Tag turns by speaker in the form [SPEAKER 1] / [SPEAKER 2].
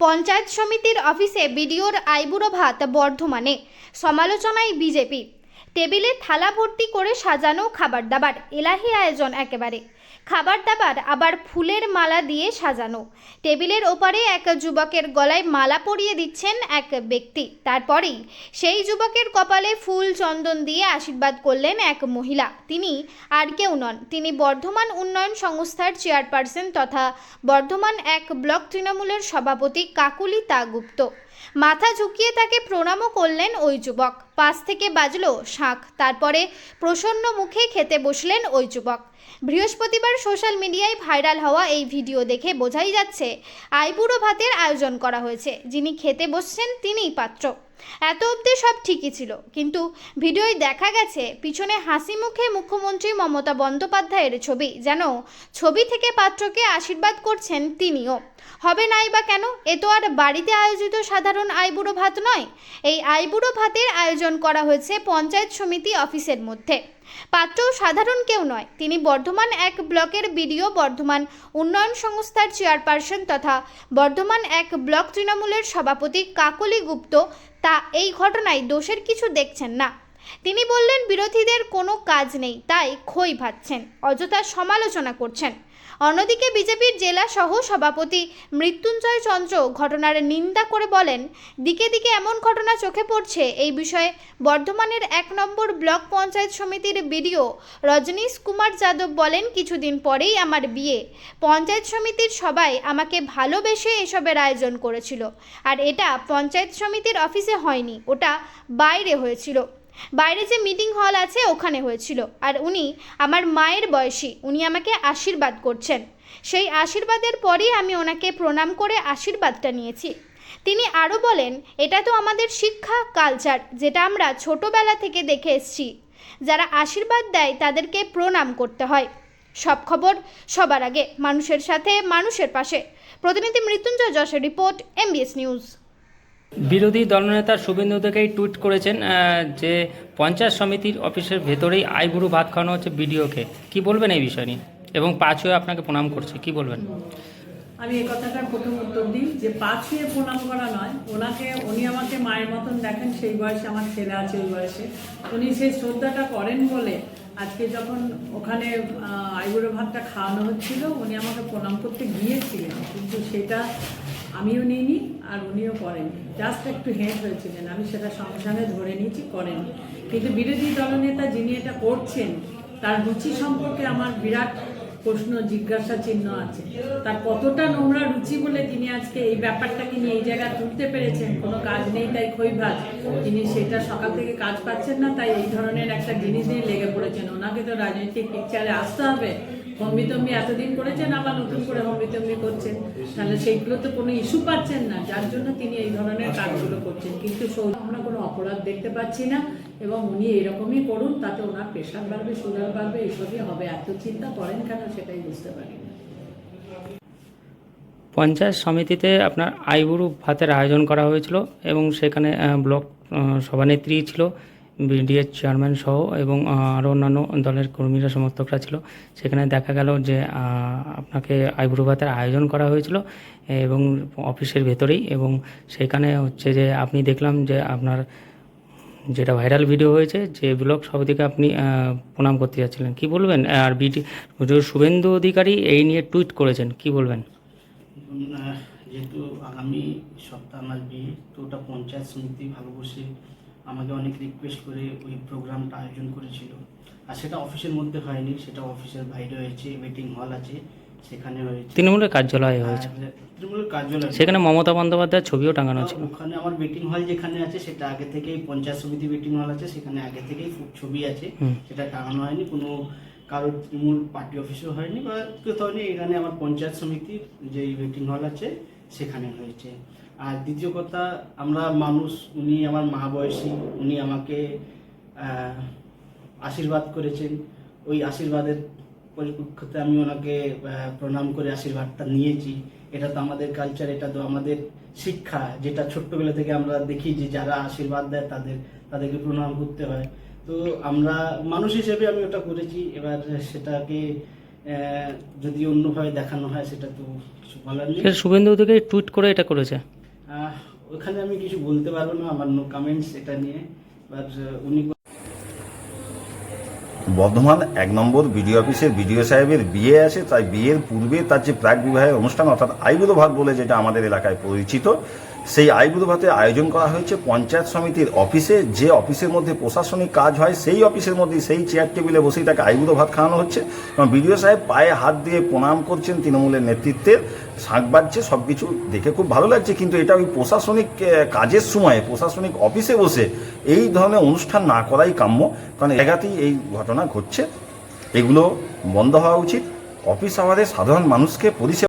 [SPEAKER 1] পঞ্চায়েত সমিতির অফিসে বিডিওর আইবুড়ো ভাত বর্ধমানে। সমালোচনায় বিজেপি। টেবিলে থালা ভর্তি করে সাজানো খাবার দাবার এলাহি আয়োজন একেবারে। খাবার দাবার আবার ফুলের মালা দিয়ে সাজানো। টেবিলের ওপারে এক যুবকের গলায় মালা পরিয়ে দিচ্ছেন এক ব্যক্তি। তারপরেই সেই যুবকের কপালে ফুল চন্দন দিয়ে আশীর্বাদ করলেন এক মহিলা। তিনি আর কেউ নন। তিনি বর্ধমান উন্নয়ন সংস্থার চেয়ারপারসন তথা বর্ধমান এক ব্লক তৃণমূলের সভাপতি কাকুলি তা গুপ্ত। মাথা ঝুঁকিয়ে তাকে প্রণামও করলেন ওই যুবক। পাশ থেকে বাজলো শাঁখ তারপরে প্রসন্ন মুখে খেতে বসলেন ওই যুবক। বৃহস্পতিবার সোশ্যাল মিডিয়ায় ভাইরাল হওয়া এই ভিডিও দেখে বোঝাই যাচ্ছে আইবুড়ো ভাতের আয়োজন করা হয়েছে। যিনি খেতে বসছেন, তিনিই পাত্র। এত অবধি সব ঠিকই ছিল, কিন্তু ভিডিওয় দেখা গেছে, পিছনে হাসি মুখে মুখ্যমন্ত্রী মমতা বন্দ্যোপাধ্যায়ের ছবি, যেন ছবি থেকে পাত্রকে আশীর্বাদ করছেন তিনিও। হবে নাই বা কেন? এ তো আর বাড়িতে আয়োজিত সাধারণ আইবুড়ো ভাত নয়। এই আইবুড়ো ভাতের আয়োজন করা হয়েছে পঞ্চায়েত সমিতি অফিসের মধ্যে। পাত্রও সাধারণ কেউ নয়, তিনি বর্ধমান এক ব্লকের বিডিও বর্ধমান উন্নয়ন সংস্থার চেয়ারপারসন তথা বর্ধমান এক ব্লক তৃণমূলের সভাপতি কাকলি গুপ্ত, তা এই ঘটনায় দোষের কিছু দেখছেন না। তিনি বললেন, বিরোধীদের কোনো কাজ নেই, তাই খই ভাচ্ছেন অযথা সমালোচনা করছেন। অন্যদিকে বিজেপির জেলা সহ সভাপতি মৃত্যুঞ্জয় চন্দ্র ঘটনার নিন্দা করে বলেন, দিকে দিকে এমন ঘটনা চোখে পড়ছে, এই বিষয়ে বর্ধমানের এক নম্বর ব্লক পঞ্চায়েত সমিতির বিডিও রজনীশ কুমার যাদব বলেন, কিছুদিন পরেই আমার বিয়ে। পঞ্চায়েত সমিতির সবাই আমাকে ভালোবেসে এসবের আয়োজন করেছিল, আর এটা পঞ্চায়েত সমিতির অফিসে হয়নি, ওটা বাইরে হয়েছিল। বাইরে যে মিটিং হল আছে, ওখানে হয়েছিল। আর উনি আমার মায়ের বয়সী, উনি আমাকে আশীর্বাদ করছেন। সেই আশীর্বাদের পরই আমি ওনাকে প্রণাম করে আশীর্বাদটা নিয়েছি। তিনি আরও বলেন, এটা তো আমাদের শিক্ষা, কালচার, যেটা আমরা ছোটোবেলা থেকে দেখে এসেছি। যারা আশীর্বাদ দেয়, তাদেরকে প্রণাম করতে হয়। সব খবর সবার আগে, মানুষের সাথে, মানুষের পাশে। প্রতিনিধি মৃত্যুঞ্জয় যশের রিপোর্ট, এমবিএস নিউজ।
[SPEAKER 2] বিরোধী দলনেতা শুভেন্দু থেকেই টুইট করেছেন যে পঞ্চায়েত সমিতির অফিসের ভেতরেই আইবুড়ো ভাত খাওয়ানো হচ্ছে বিডিওকে। কি বলবেন এই বিষয় নিয়ে? এবং পাঁচ হয়ে আপনাকে প্রণাম করছে, কি বলবেন?
[SPEAKER 3] আমি এই কথাটার প্রথম উত্তর দিই যে পা ছুঁয়ে প্রণাম করা নয়, ওনাকে, উনি আমাকে মায়ের মতন দেখেন, সেই বয়সে আমার ছেলে আছে ওই বয়সে। উনি সেই শ্রদ্ধাটা করেন বলে আজকে যখন ওখানে আইবুড়ো ভাতটা খাওয়ানো হচ্ছিল, উনি আমাকে প্রণাম করতে গিয়েছিলেন। কিন্তু সেটা আমিও নিইনি আর উনিও করেননি। জাস্ট একটু হেঁট হয়েছিলেন, আমি সেটা সঙ্গে সঙ্গে ধরে নিয়েছি, করেননি। কিন্তু বিরোধী দলনেতা যিনি এটা করছেন, তার রুচি সম্পর্কে আমার বিরাট প্রশ্ন, জিজ্ঞাসা চিহ্ন আছে। তার কতটা নোংরা রুচি বলে তিনি আজকে এই ব্যাপারটাকে নিয়ে এই জায়গায় তুলতে পেরেছেন, কোনো কাজ নেই তাই খই ভাত তিনি সেটা সকাল থেকে কাজ পাচ্ছেন না, তাই এই ধরনের একটা জিনিস নিয়ে লেগে পড়েছেন। ওনাকে তো রাজনৈতিক পিকচারে আসতে হবে। হম্বিতম্বি এতদিন করেছেন, আবার নতুন করে হম্বিতম্বি করছেন। তাহলে সেইগুলো তো কোনো ইস্যু পাচ্ছেন না, যার জন্য তিনি এই ধরনের কাজগুলো করছেন। কিন্তু আমরা কোনো অপরাধ দেখতে পাচ্ছি না, এবং উনি এরকমই করুন, তাতে ওনার প্রেশার বাড়বে সুগার বাড়বে, এসবই হবে। এত চিন্তা করেন কেন সেটাই বুঝতে পারি
[SPEAKER 2] পঞ্চায়েত সমিতিতে আপনার আইবুড়ো ভাতের আয়োজন করা হয়েছিল, এবং সেখানে ব্লক সভানেত্রী ছিল। বিডিএর চেয়ারম্যান সহ এবং আরও অন্যান্য দলের কর্মীরা, সমর্থকরা ছিল। সেখানে দেখা গেল যে আপনাকে আইবুড়ো ভাতের আয়োজন করা হয়েছিল এবং অফিসের ভেতরেই এবং সেখানে হচ্ছে যে, আপনি দেখলাম যে, আপনার যেটা ভাইরাল ভিডিও হয়েছে, যে ব্লক সভাপতিকে আপনি প্রণাম করতে যাচ্ছিলেন। কি বলবেন? আর বিটি শুভেন্দু অধিকারী এই নিয়ে টুইট করেছেন, কি বলবেন?
[SPEAKER 4] যেহেতু আগামী সপ্তাহ আমার বিয়ে, তো ওটা পঞ্চায়েত সমিতি ভালোবসে আমাকে অনেক রিকোয়েস্ট করে ওই প্রোগ্রামটা আয়োজন করেছিল। আর সেটা অফিসের মধ্যে হয়নি সেটা অফিসের বাইরে হয়েছে মিটিং হল আছে সেখানে হয়েছে।
[SPEAKER 2] তৃণমূলের কার্যালয়ে হয়েছে?
[SPEAKER 4] তৃণমূলের কার্যালয়।
[SPEAKER 2] সেখানে মমতা বন্দ্যোপাধ্যায়ের ছবিও টাঙানো ছিল।
[SPEAKER 4] ওখানে আমার মিটিং হল যেখানে আছে সেটা আগে থেকেই পঞ্চায়েত সমিতি মিটিং হল আছে সেখানে আগে থেকেই খুব ছবি আছে। সেটা টাঙানো হয়নি কোনো কারোর তৃণমূল পার্টি অফিসেও হয়নি বা কোথাও হয়নি এখানে আমার পঞ্চায়েত সমিতির যে মিটিং হল আছে সেখানে হয়েছে। আর দ্বিতীয় কথা, আমরা মানুষ, উনি আমার মা বয়সী উনি আমাকে আশীর্বাদ করেছেন। ওই আশীর্বাদের পরিপ্রেক্ষিতে আমি ওনাকে প্রণাম করে আশীর্বাদটা নিয়েছি। এটা তো আমাদের কালচার এটা তো আমাদের শিক্ষা। যেটা ছোট্টবেলা থেকে আমরা দেখি যে যারা আশীর্বাদ দেয়, তাদের, তাদেরকে প্রণাম করতে হয়। তো আমরা মানুষ হিসেবে আমি ওটা করেছি। এবার সেটাকে যদি অন্যভাবে দেখানো হয় সেটা তো কিছু বলার নেই।
[SPEAKER 2] শুভেন্দু থেকে টুইট করে এটা করেছে।
[SPEAKER 4] আহ, ওখানে আমি কিছু বলতে পারব না আমার নো কমেন্টস এটা নিয়ে। বাট উনি
[SPEAKER 5] বর্ধমান এক নম্বর বিডিও অফিসের বিডিও সাহেবের বিয়ে আছে তাই বিয়ের পূর্বে তার যে প্রাক বিবাহের অনুষ্ঠান অর্থাৎ আইবুড়ো ভাত বলে যেটা আমাদের এলাকায় পরিচিত সেই আইবুড়ো ভাতের আয়োজন করা হয়েছে পঞ্চায়েত সমিতির অফিসে। যে অফিসের মধ্যে প্রশাসনিক কাজ হয়, সেই অফিসের মধ্যে সেই চেয়ার টেবিলে বসেই তাকে আইবুড়ো ভাত খাওয়ানো হচ্ছে। এবং বিডিও সাহেব পায়ে হাত দিয়ে প্রণাম করছেন তৃণমূলের নেতৃত্বের। শাঁখ বাজছে সব কিছু দেখে খুব ভালো লাগছে, কিন্তু এটা ওই প্রশাসনিক কাজের সময়ে, প্রশাসনিক অফিসে বসে এই ধরনের অনুষ্ঠান না করাই কাম্য। কারণ এ জায়গাতেই এই ঘটনা ঘটছে। এগুলো বন্ধ হওয়া উচিত। অফিস আওয়ারে সাধারণ মানুষকে পরিষেবা